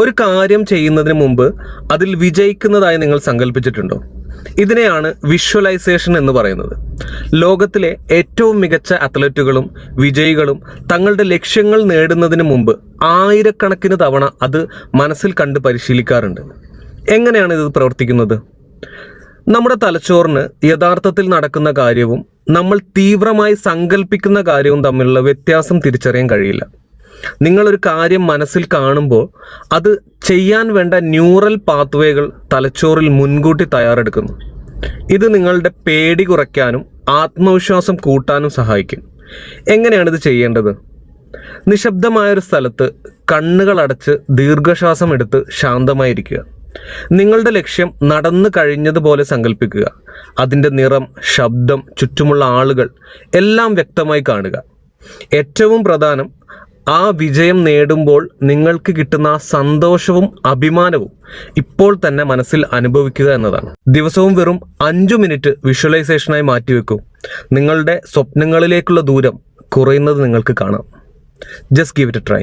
ഒരു കാര്യം ചെയ്യുന്നതിന് മുമ്പ് അതിൽ വിജയിക്കുന്നതായി നിങ്ങൾ സങ്കല്പിച്ചിട്ടുണ്ടോ ഇതിനെയാണ് വിഷ്വലൈസേഷൻ എന്ന് പറയുന്നത്. ലോകത്തിലെ ഏറ്റവും മികച്ച അത്ലറ്റുകളും വിജയികളും തങ്ങളുടെ ലക്ഷ്യങ്ങൾ നേടുന്നതിന് മുമ്പ് ആയിരക്കണക്കിന് തവണ അത് മനസ്സിൽ കണ്ട് പരിശീലിക്കാറുണ്ട്. എങ്ങനെയാണ് ഇത് പ്രവർത്തിക്കുന്നത്? നമ്മുടെ തലച്ചോറിന് യഥാർത്ഥത്തിൽ നടക്കുന്ന കാര്യവും നമ്മൾ തീവ്രമായി സങ്കല്പിക്കുന്ന കാര്യവും തമ്മിലുള്ള വ്യത്യാസം തിരിച്ചറിയാൻ കഴിയില്ല. നിങ്ങളൊരു കാര്യം മനസ്സിൽ കാണുമ്പോൾ അത് ചെയ്യാൻ വേണ്ട ന്യൂറൽ പാത്വേകൾ തലച്ചോറിൽ മുൻകൂട്ടി തയ്യാറെടുക്കുന്നു. ഇത് നിങ്ങളുടെ പേടി കുറയ്ക്കാനും ആത്മവിശ്വാസം കൂട്ടാനും സഹായിക്കും. എങ്ങനെയാണ് ഇത് ചെയ്യേണ്ടത്? നിശബ്ദമായൊരു സ്ഥലത്ത് കണ്ണുകൾ അടച്ച് ദീർഘശ്വാസം എടുത്ത് ശാന്തമായിരിക്കുക. നിങ്ങളുടെ ലക്ഷ്യം നടന്നു കഴിഞ്ഞതുപോലെ സങ്കല്പിക്കുക അതിന്റെ നിറം ശബ്ദം ചുറ്റുമുള്ള ആളുകൾ എല്ലാം വ്യക്തമായി കാണുക. ഏറ്റവും പ്രധാനം ആ വിജയം നേടുമ്പോൾ നിങ്ങൾക്ക് കിട്ടുന്ന സന്തോഷവും അഭിമാനവും ഇപ്പോൾ തന്നെ മനസ്സിൽ അനുഭവിക്കുക എന്നതാണ്. ദിവസവും വെറും അഞ്ചു മിനിറ്റ് വിഷ്വലൈസേഷനായി മാറ്റിവെക്കൂ. നിങ്ങളുടെ സ്വപ്നങ്ങളിലേക്കുള്ള ദൂരം കുറയുന്നത് നിങ്ങൾക്ക് കാണാം. Just give it try